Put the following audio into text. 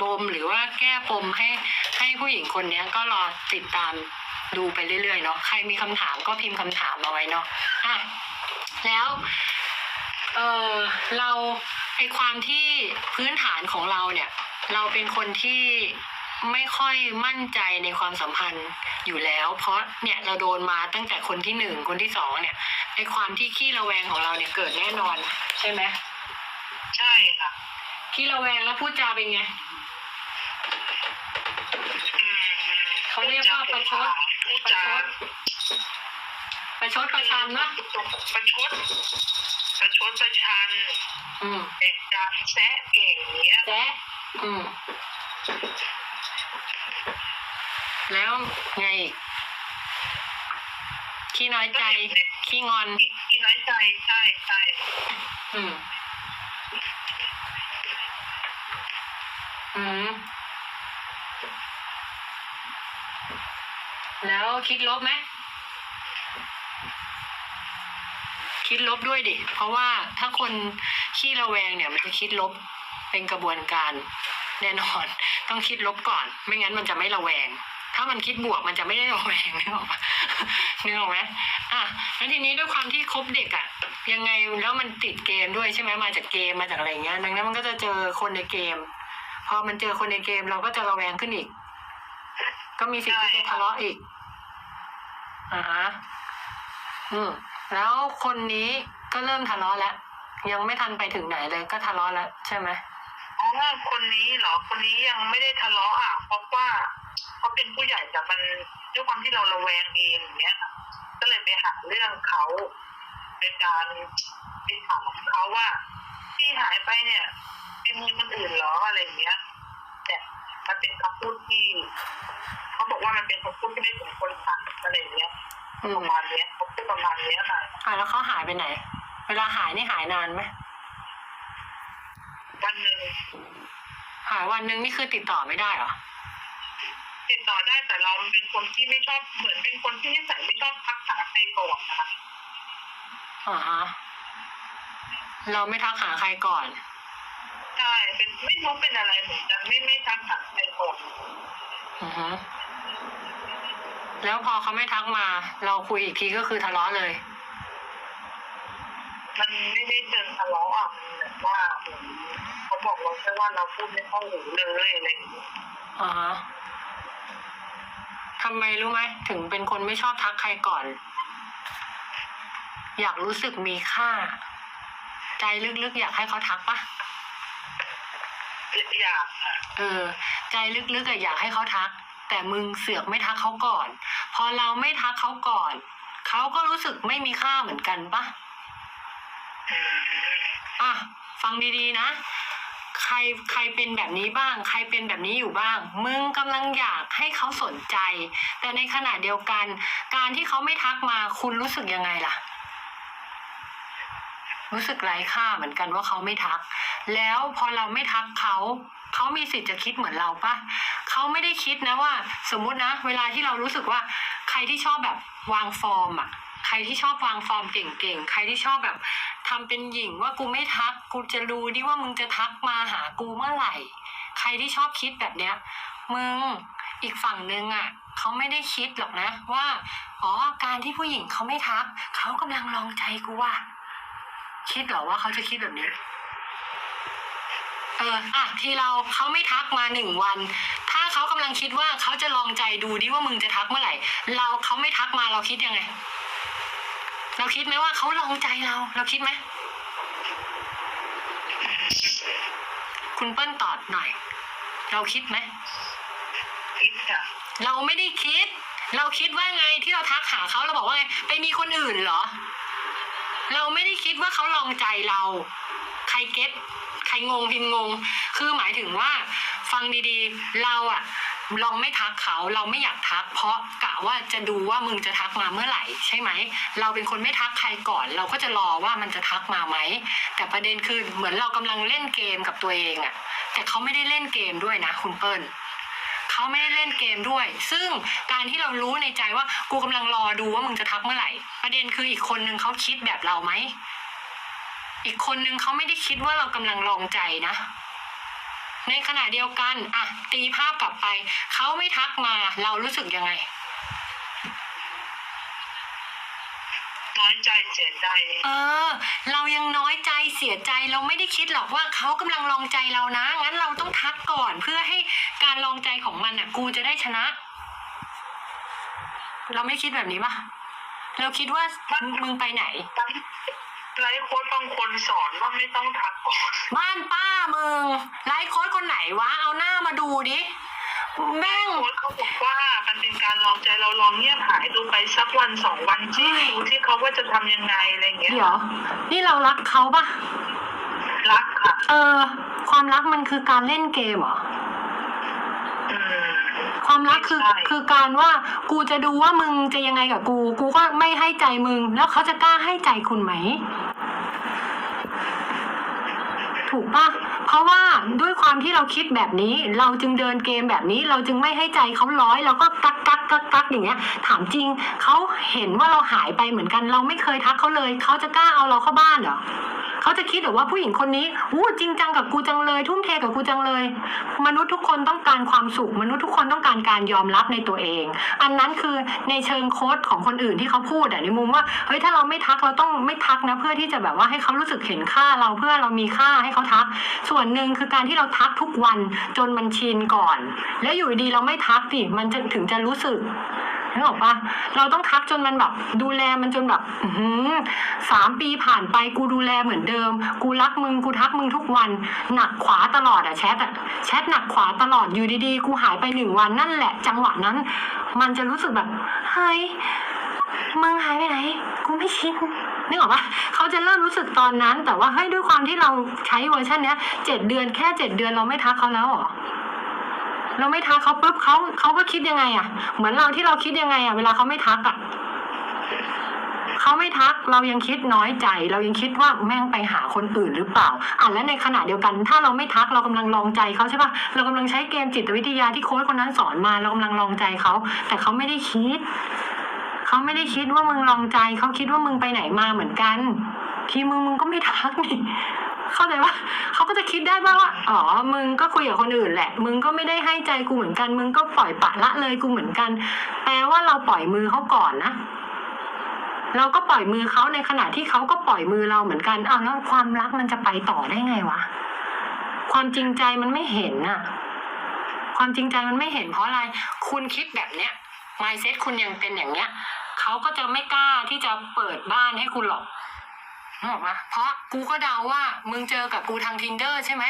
ปมหรือว่าแก้ปมให้ให้ผู้หญิงคนเนี้ยก็รอติดตามดูไปเรื่อยๆเนาะใครมีคำถามก็พิมพ์คำถามมาไว้เนาะอะแล้วเออเราไอความที่พื้นฐานของเราเนี่ย เราเป็นคนที่ไม่ค่อยมั่นใจในความสัมพันธ์อยู่แล้ว เพราะเนี่ยเราโดนมาตั้งแต่คนที่หนึ่งคนที่สองเนี่ยไอความที่ขี้ระแวงของเราเนี่ยเกิดแน่นอน ใช่ไหมใช่ค่ะขี้ระแวงแล้วพูดจาเป็นไง เขาเรียกว่าประชดพูดประจาชดประชดประชันวะประชดประชดประชันอืมเด็กดังแซะเก่งเนี้ยแจ๊ะอืมแล้วไงอีกขี้น้อยใจขี้งอน ที่ที่น้อยใจใช่ใช่อืม อืม คิดลบไหมคิดลบด้วยดิ เพราะว่าถ้าคนขี้ระแวงเนี่ย มันจะคิดลบเป็นกระบวนการแน่นอน ต้องคิดลบก่อน ไม่งั้นมันจะไม่ระแวง ถ้ามันคิดบวกมันจะไม่ได้ระแวงนึกออกปะนึกออกไหมอะแล้วทีนี้ด้วยความที่คบเด็กอะยังไงแล้วมันติดเกมด้วยใช่ไหมมาจากเกมมาจากอะไรเงี้ยดังนั้นมันก็จะเจอคนในเกม พอมันเจอคนในเกมเราก็จะระแวงขึ้นอีก ก็มีสิทธิ์ที่จะทะเลาะอีก อ่าฮะอืมแล้วคนนี้ก็เริ่มทะเลาะแล้ว ยังไม่ทันไปถึงไหนเลยก็ทะเลาะแล้วใช่ไหมอ๋อคนนี้เหรอ คนนี้ยังไม่ได้ทะเลาะอะเพราะว่าเขาเป็นผู้ใหญ่แต่มันด้วยความที่เราระแวงเองอย่างเงี้ย ก็เลยไปหาเรื่องเขาเป็นการไปถามเขาว่า ที่หายไปเนี่ยเป็นมีคนอื่นหรออะไร ปมระมาณเนี้ยเขาพูดประมาณเนี้ยค่ะอะแล้วเขาหายไปไหน เวลาหายนี่หายนานไหมวันหนึ่งหายวันหนึ่งนี่คือติดต่อไม่ได้เหรอ ติดต่อได้แต่เราเป็นคนที่ไม่ชอบเหมือนเป็นคนที่นิสัยไม่ชอบทักหาใครก่อนนะคะอ่าฮะเราไม่ทักหาใครก่อน ใช่เป็นไม่รู้เป็นอะไรเหมือนกันไม่ไม่ทักหาใครก่อน อือฮึ แล้วพอเขาไม่ทักมา เราคุยอีกทีก็คือทะเลาะเลย มันไม่ได้เชิงทะเลาะอะมันแบบว่าเหมือนเขาบอกเราแค่ว่าเราพูดไม่เข้าหูเลยอะไรอย่างเงี้ยอ่าฮะทำไมรู้ไหมถึงเป็นคนไม่ชอบทักใครก่อน อยากรู้สึกมีค่า ใจลึกๆ อยากให้เขาทักปะอยากอะเออ ใจลึกๆอะอยากให้เขาทัก แต่มึงเสือกไม่ทักเขาก่อน พอเราไม่ทักเขาก่อน เขาก็รู้สึกไม่มีค่าเหมือนกันปะอะฟังดีๆนะ ใครใครเป็นแบบนี้บ้าง ใครเป็นแบบนี้อยู่บ้าง มึงกำลังอยากให้เขาสนใจ แต่ในขณะเดียวกัน การที่เขาไม่ทักมาคุณรู้สึกยังไงล่ะ รู้สึกไร้ค่าเหมือนกันว่าเขาไม่ทัก แล้วพอเราไม่ทักเขาเขามีสิทธิ์จะคิดเหมือนเราปะเขาไม่ได้คิดนะว่า สมมุตินะ เวลาที่เรารู้สึกว่า ใครที่ชอบแบบวางฟอร์มอะใครที่ชอบวางฟอร์มเก่งๆ ใครที่ชอบแบบทำเป็นหญิงว่ากูไม่ทัก กูจะรู้ดิว่ามึงจะทักมาหากูเมื่อไหร่ ใครที่ชอบคิดแบบเนี้ย มึงอีกฝั่งนึงอะเขาไม่ได้คิดหรอกนะว่า อ๋อ การที่ผู้หญิงเขาไม่ทัก เขากำลังลองใจกูว่ะ คิดเหรอว่าเขาจะคิดแบบนี้ เออ อะ ทีเราเขาไม่ทักมาหนึ่งวัน ถ้าเขากำลังคิดว่าเขาจะลองใจดูดิว่ามึงจะทักเมื่อไหร่ เราเขาไม่ทักมาเราคิดยังไง เราคิดไหมว่าเขาลองใจเรา เราคิดไหม คุณเปิ้ลตอบหน่อย เราคิดไหมคิดอะเราไม่ได้คิด เราคิดว่าไงที่เราทักหาเขาเราบอกว่าไง ไปมีคนอื่นเหรอ เราไม่ได้คิดว่าเขาลองใจเรา ใครเก็ตใครงงพิมงง คือหมายถึงว่าฟังดีๆ เราอะลองไม่ทักเขาเราไม่อยากทัก เพราะกะว่าจะดูว่ามึงจะทักมาเมื่อไหร่ ใช่ไหม เราเป็นคนไม่ทักใครก่อน เราก็จะรอว่ามันจะทักมาไหม แต่ประเด็นคือเหมือนเรากำลังเล่นเกมกับตัวเองอะแต่เขาไม่ได้เล่นเกมด้วยนะ คุณเปิ้ล เขาไม่ได้เล่นเกมด้วย ซึ่งการที่เรารู้ในใจว่ากูกำลังรอดูว่ามึงจะทักเมื่อไหร่ ประเด็นคืออีกคนนึงเขาคิดแบบเราไหม อีกคนนึงเขาไม่ได้คิดว่าเรากำลังลองใจนะ ในขณะเดียวกันอะตีภาพกลับไป เขาไม่ทักมาเรารู้สึกยังไงน้อยใจเสียใจ เออ เรายังน้อยใจเสียใจเราไม่ได้คิดหรอกว่าเขากำลังลองใจเรานะ งั้นเรา ต้องทักก่อนเพื่อให้การลองใจของมันอะ กูจะได้ชนะ เราไม่คิดแบบนี้ปะเราคิดว่ามึงไปไหนไลฟ์โค้ดบางคนสอนว่าไม่ต้องทักก่อนบ้านป้ามึงไลฟ์โค้ดคนไหนวะเอาหน้ามาดูดิแม่งโค้ดเขาบอกว่ามันเป็นการลองใจเราลองเงียบหายดูไปสักวันสองวันที่เฮ้ยดูที่เขาว่าจะทำยังไงอะไรเงี้ยเดี๋ยวนี่เรารักเขาปะ รักค่ะ เออ ความรักมันคือการเล่นเกมเหรอ อืม ความรักคือใช่ คือการว่ากูจะดูว่ามึงจะยังไงกับกู กูก็ไม่ให้ใจมึง แล้วเขาจะกล้าให้ใจคุณไหม ถูกปะเพราะว่าด้วยความที่เราคิดแบบนี้ เราจึงเดินเกมแบบนี้ เราจึงไม่ให้ใจเขาร้อยแล้วก็กักกักกักกักอย่างเงี้ย ถามจริงเขาเห็นว่าเราหายไปเหมือนกัน เราไม่เคยทักเขาเลย เขาจะกล้าเอาเราเข้าบ้านเหรอ เขาจะคิดหรือว่าผู้หญิงคนนี้อู้จริงจังกับกูจังเลย ทุ่มเทกับกูจังเลย มนุษย์ทุกคนต้องการความสุข มนุษย์ทุกคนต้องการการยอมรับในตัวเอง อันนั้นคือในเชิงโค้ดของคนอื่นที่เขาพูดอะในมุมว่าเฮ้ยถ้าเราไม่ทักเราต้องไม่ทักนะ เพื่อที่จะแบบว่าให้เขารู้สึกเห็นค่าเราเพื่อเรามีค่าให้เขาทัก ส่วนหนึ่งคือการที่เราทักทุกวันจนมันชินก่อน แล้วอยู่ดีเราไม่ทักดิมันจะถึงจะรู้สึก นึกออกปะเราต้องทักจนมันแบบดูแลมันจนแบบสามปีผ่านไปกูดูแลเหมือนเดิม กูรักมึงกูทักมึงทุกวัน หนักขวาตลอดอะแชทอะแชทหนักขวาตลอดอยู่ดีๆ กูหายไปหนึ่งวันนั่นแหละ จังหวะนั้น มันจะรู้สึกแบบเฮ้ยมึงหายไปไหนกูไม่ชินนึกออกปะเขาจะเริ่มรู้สึกตอนนั้น แต่ว่าเฮ้ยด้วยความที่เราใช้เวอร์ชันเนี้ยเจ็ดเดือนแค่เจ็ดเดือนเราไม่ทักเขาแล้วหรอ เราไม่ทักเขาปุ๊บเขาเขาก็คิดยังไงอะเหมือนเราที่เราคิดยังไงอะเวลาเขาไม่ทักอะเขาไม่ทักเรายังคิดน้อยใจ เรายังคิดว่าแม่งไปหาคนอื่นหรือเปล่าอะและในขณะเดียวกัน ถ้าเราไม่ทักเรากำลังลองใจเขาใช่ปะเรากำลังใช้เกมจิตวิทยาที่โค้ชคนนั้นสอนมาเรากำลังลองใจเขาแต่เขาไม่ได้คิดเขาไม่ได้คิดว่ามึงลองใจเขาคิดว่ามึงไปไหนมาเหมือนกัน ที่มึงมึงก็ไม่ทักนี่ เข้าใจว่าเขาก็จะคิดได้บ้างว่าอ๋อมึงก็คุยกับคนอื่นแหละ มึงก็ไม่ได้ให้ใจกูเหมือนกัน มึงก็ปล่อยปะละเลยกูเหมือนกัน แปลว่าเราปล่อยมือเขาก่อนนะเราก็ปล่อยมือเขาในขณะที่เขาก็ปล่อยมือเราเหมือนกันอ้าวแล้วความรักมันจะไปต่อได้ไงวะความจริงใจมันไม่เห็นน่ะ ความจริงใจมันไม่เห็นเพราะอะไร คุณคิดแบบเนี้ย mindset คุณยังเป็นอย่างเนี้ยเขาก็จะไม่กล้าที่จะเปิดบ้านให้คุณหรอก นึกออกมาเพราะกูก็เดาว่ามึงเจอกับกูทางทินเดอร์ใช่ไหม